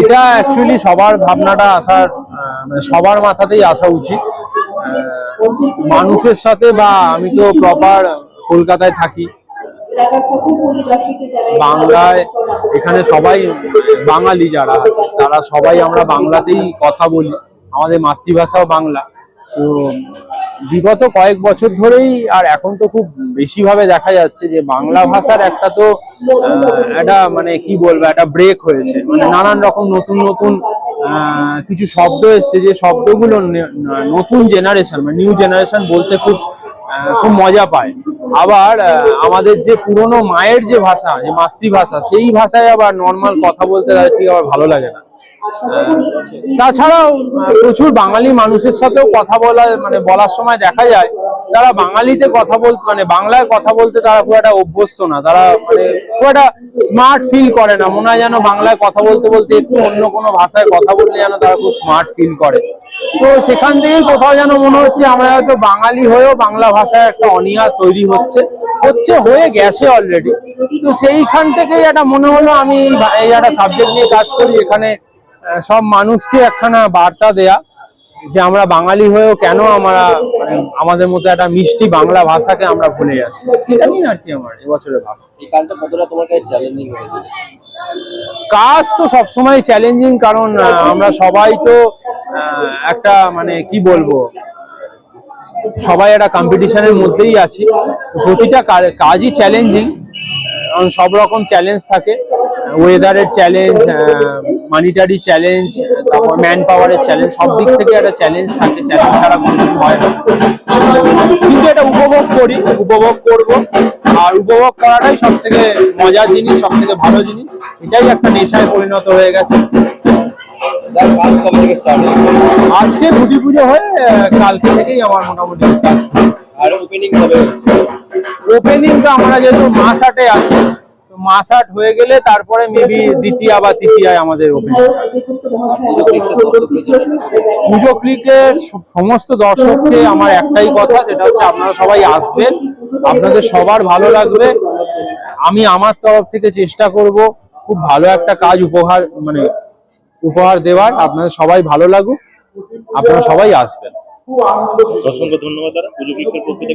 এটা অ্যাকচুয়ালি সবার ভাবনাটা আসার মানে সবার মাথাতেই আসা উচিত। মানুষের সাথে বা আমি তো প্রপার কলকাতায় থাকি। বাংলায় এখানে সবাই বাঙালি যারা তারা সবাই আমরা বাংলাতেই কথা বলি। আমাদের মাতৃভাষাও বাংলা। তো বিগত কয়েক বছর ধরেই আর এখন তো খুব বেশি ভাবে দেখা যাচ্ছে যে বাংলা ভাষার একটা তো একটা মানে কি বলব, একটা ব্রেক হয়েছে। মানে নানান রকম নতুন নতুন কিছু শব্দ এসছে যে শব্দগুলো নতুন জেনারেশন মানে নিউ জেনারেশন বলতে খুব খুব মজা পায়। আবার আমাদের যে পুরনো মায়ের যে ভাষা, যে মাতৃভাষা, সেই ভাষায় আবার নর্মাল কথা বলতে তাদের ঠিক আবার ভালো লাগে না। তাছাড়াও প্রচুর বাঙালি মানুষের সাথেও কথা বলা মানে বলার সময় দেখা যায়, তারা বাঙালিতে কথা বলতে মানে বাংলায় কথা বলতে তারা খুব একটা অভ্যস্ত না। তারা মানে খুব একটা স্মার্ট ফিল করে না। মনে হয় যেন বাংলায় কথা বলতে বলতে একটু অন্য কোনো ভাষায় কথা বললে যেন তারা খুব স্মার্ট ফিল করে। তো সেখান থেকেই কোথাও যেন মনে হচ্ছে আমরা হয়তো বাঙালি হয়েও বাংলা ভাষায় একটা অনীহা তৈরি হচ্ছে হচ্ছে হয়ে গেছে অলরেডি তো সেইখান থেকেই একটা মনে হলো আমি এই একটা সাবজেক্ট নিয়ে কাজ করি এখানে সব মানুষকে একখানা বার্তা দেয়া যে আমরা বাঙালি হয়েও কেন আমরা মানে আমাদের মতো একটা মিষ্টি বাংলা ভাষাকে আমরা ভুলে যাচ্ছি। সেটা নিয়ে আর কি আমার এবছরের ভাব এই কাজটা কতটা তোমার কাছে চ্যালেঞ্জিং হয়েছে? কাজ তো সবসময় চ্যালেঞ্জিং কারণ আমরা সবাই তো একটা মানে কি বলব? সবাই একটা কম্পিটিশনের মধ্যেই আছি। প্রতিটা কাজই চ্যালেঞ্জিং কারণ সব রকম চ্যালেঞ্জ থাকে। ওয়েদারের চ্যালেঞ্জ মানিটারি চ্যালেঞ্জ তারপর ম্যান পাওয়ারের চ্যালেঞ্জ সব দিক থেকে একটা চ্যালেঞ্জ থাকে। চ্যালেঞ্জ ছাড়া কোনো হয় না। কিন্তু এটা উপভোগ করি, উপভোগ করব। আর উপভোগ করাটাই সব থেকে মজার জিনিস সব থেকে ভালো জিনিস। এটাই একটা নেশায় পরিণত হয়ে গেছে। কাজ কবে থেকে স্টার্ট আজকে ছুটি পুজো হয়ে কালকে থেকেই আমার মোটামুটি কাজ। আর ওপেনিং কবে হচ্ছে ওপেনিং তো আমরা যেহেতু মাস আটে আছি মাস আট হয়ে গেলে তারপরে মেবি দ্বিতীয় বা তৃতীয়ায় আমাদের পুজো ক্লিকের সমস্ত দর্শককে আমার একটাই কথা সেটা হচ্ছে আপনারা সবাই আসবেন আপনাদের সবার ভালো লাগবে। আমি আমার তরফ থেকে চেষ্টা করব খুব ভালো একটা কাজ উপহার মানে উপহার দেওয়ার আপনাদের সবাই ভালো লাগুক আপনারা সবাই আসবেন অসংখ্য ধন্যবাদ পুজো পক্ষ থেকে।